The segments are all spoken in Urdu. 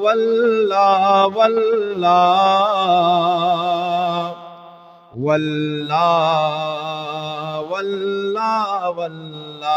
واللہ واللہ واللہ واللہ واللہ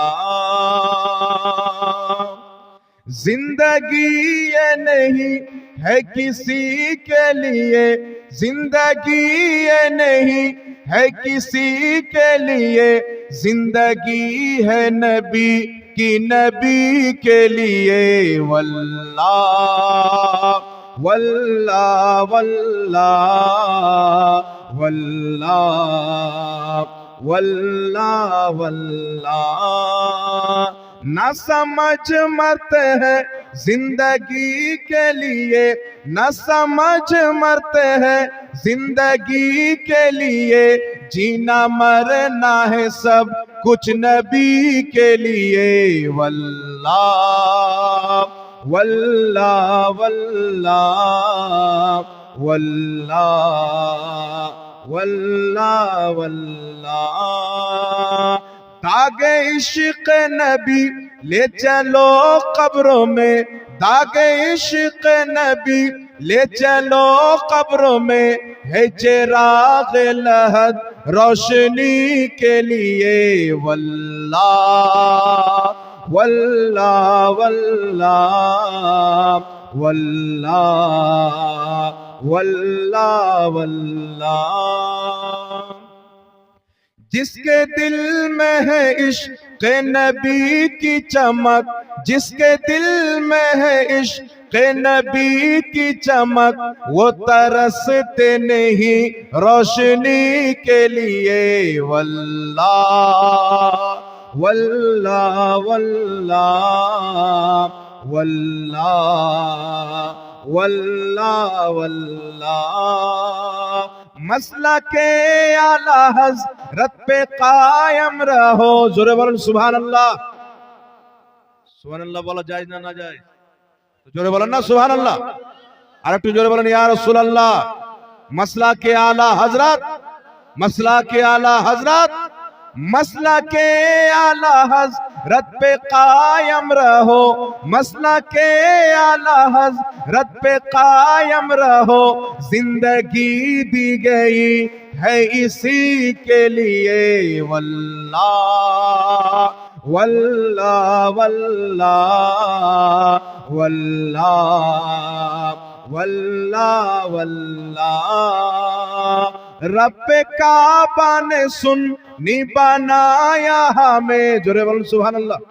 زندگی یہ نہیں ہے کسی کے لیے، زندگی یہ نہیں ہے کسی کے لیے، زندگی ہے نبی۔ کی نبی کے لیے، واللہ واللہ واللہ واللہ واللہ واللہ۔ نہ سمجھ مرتے ہیں زندگی کے لیے، نہ سمجھ مرتے ہیں زندگی کے لیے۔ جینا مرنا ہے سب کچھ نبی کے لیے۔ واللہ واللہ واللہ واللہ واللہ واللہ۔ داغ عشق نبی، لے چلو قبروں میں۔ داغ عشق نبی، لے چلو قبروں میں۔ ہے چراغ لہد روشنی کے لیے۔ واللہ واللہ واللہ واللہ واللہ واللہ۔ جس کے دل میں ہے عشق نبی کی چمک، جس کے دل میں ہے عشق نبی کی چمک، وہ ترستے نہیں روشنی کے لیے۔ واللہ واللہ واللہ واللہ واللہ واللہ۔ مسئلہ کے اعلی حضرت رت پہ قائم رہو۔ زور بولن سبحان اللہ۔ سبحان اللہ بولا، جائز نہ نہ جائز۔ جورے سبحان اللہ۔ عرقی ایک یا رسول اللہ۔ مسئلہ کے آلہ حضرت مسئلہ کے آلہ حضرت مسئلہ کے آلہ حضرت پہ قائم رہو۔ مسئلہ کے آلہ حضرت پہ قائم رہو۔ زندگی دی گئی۔ ہے اسی کے لیے واللہ واللہ واللہ واللہ واللہ واللہ رب کعبہ نے سننی بنایا ہمیں جورے بولن سبحان اللہ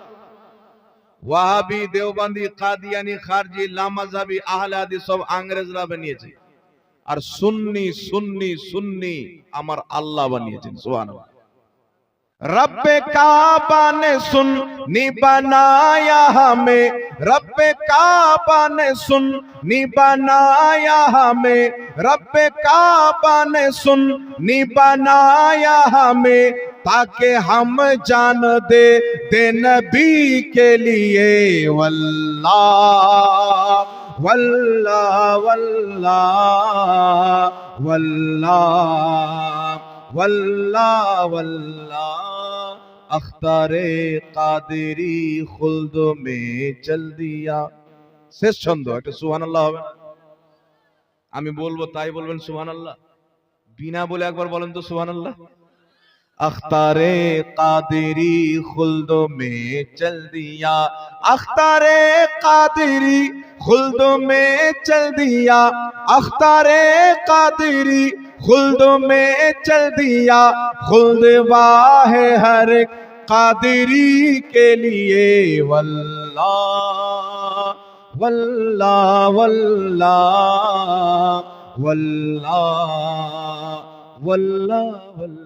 ওয়াহাবি দেওবন্দি কাদিয়ানি খারজি লামাজাবি আহলে হাদিস সব আংরেজরা বানিয়েছে আর সুন্নি সুন্নি সুন্নি আমার আল্লাহ বানিয়েছেন সুবহানাল্লাহ رب کعبہ نے سننی بنایا ہمیں رب کعبہ نے سننی بنایا ہمیں رب کعبہ نے سننی بنایا ہمیں تاکہ ہم جان دے دے نبی کے لیے واللہ واللہ واللہ واللہ واللہ واللہ اختار قادری خلد میں چل دیا শেষ ছন্দ একটা সুবহান আল্লাহ হবে না আমি বলবো তাই বলবেন সুবহান আল্লাহ বিনা বলে একবার বলেন তো সুবহান আল্লাহ اختار قادری خلد میں چل دیا۔ اختار قادری خلد میں چل دیا۔ اختار قادری خلد میں چل دیا۔ خلد واہ ہر قادری کے لیے۔ واللہ واللہ واللہ واللہ واللہ واللہ۔